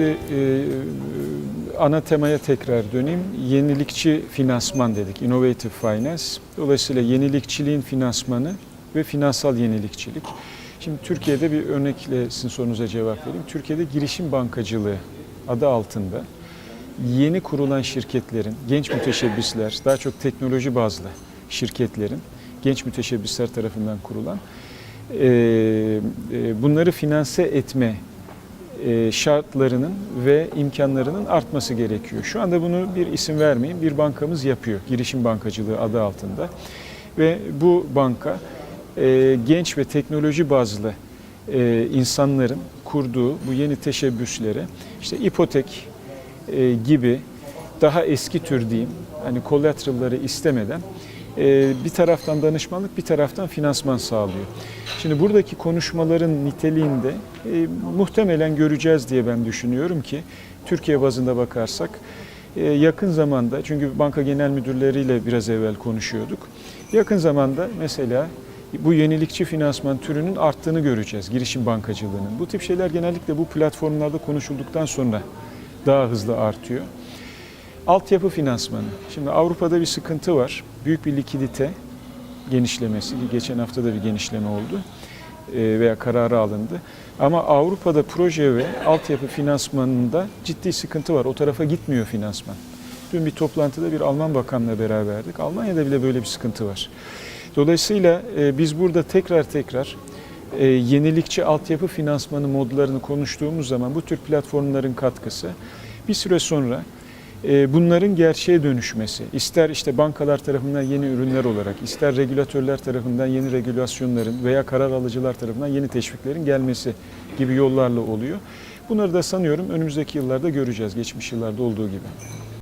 Şimdi e, ana temaya tekrar döneyim. Yenilikçi finansman dedik, innovative finance. Dolayısıyla yenilikçiliğin finansmanı ve finansal yenilikçilik. Şimdi Türkiye'de bir örnekle sizin sorunuza cevap vereyim. Türkiye'de girişim bankacılığı adı altında yeni kurulan şirketlerin, genç müteşebbisler, daha çok teknoloji bazlı şirketlerin, genç müteşebbisler tarafından kurulan e, e, bunları finanse etme e, şartlarının ve imkanlarının artması gerekiyor. Şu anda bunu bir isim vermeyeyim, bir bankamız yapıyor. Girişim Bankacılığı adı altında. Ve bu banka e, genç ve teknoloji bazlı e, insanların kurduğu bu yeni teşebbüslere işte ipotek e, gibi daha eski tür diyeyim hani collateral'ları istemeden e, bir taraftan danışmanlık bir taraftan finansman sağlıyor. Şimdi buradaki konuşmaların niteliğinde e, muhtemelen göreceğiz diye ben düşünüyorum ki Türkiye bazında bakarsak e, yakın zamanda çünkü banka genel müdürleriyle biraz evvel konuşuyorduk. Yakın zamanda mesela bu yenilikçi finansman türünün arttığını göreceğiz girişim bankacılığının. Bu tip şeyler genellikle bu platformlarda konuşulduktan sonra daha hızlı artıyor. Altyapı finansmanı. Şimdi Avrupa'da bir sıkıntı var. Büyük bir likidite genişlemesi. Geçen hafta da bir genişleme oldu e, veya kararı alındı. Ama Avrupa'da proje ve altyapı finansmanında ciddi sıkıntı var. O tarafa gitmiyor finansman. Dün bir toplantıda bir Alman bakanla beraberdik. Almanya'da bile böyle bir sıkıntı var. Dolayısıyla e, biz burada tekrar tekrar e, yenilikçi altyapı finansmanı modlarını konuştuğumuz zaman bu tür platformların katkısı bir süre sonra bunların gerçeğe dönüşmesi, ister işte bankalar tarafından yeni ürünler olarak, ister regülatörler tarafından yeni regülasyonların veya karar alıcılar tarafından yeni teşviklerin gelmesi gibi yollarla oluyor. Bunları da sanıyorum önümüzdeki yıllarda göreceğiz, geçmiş yıllarda olduğu gibi.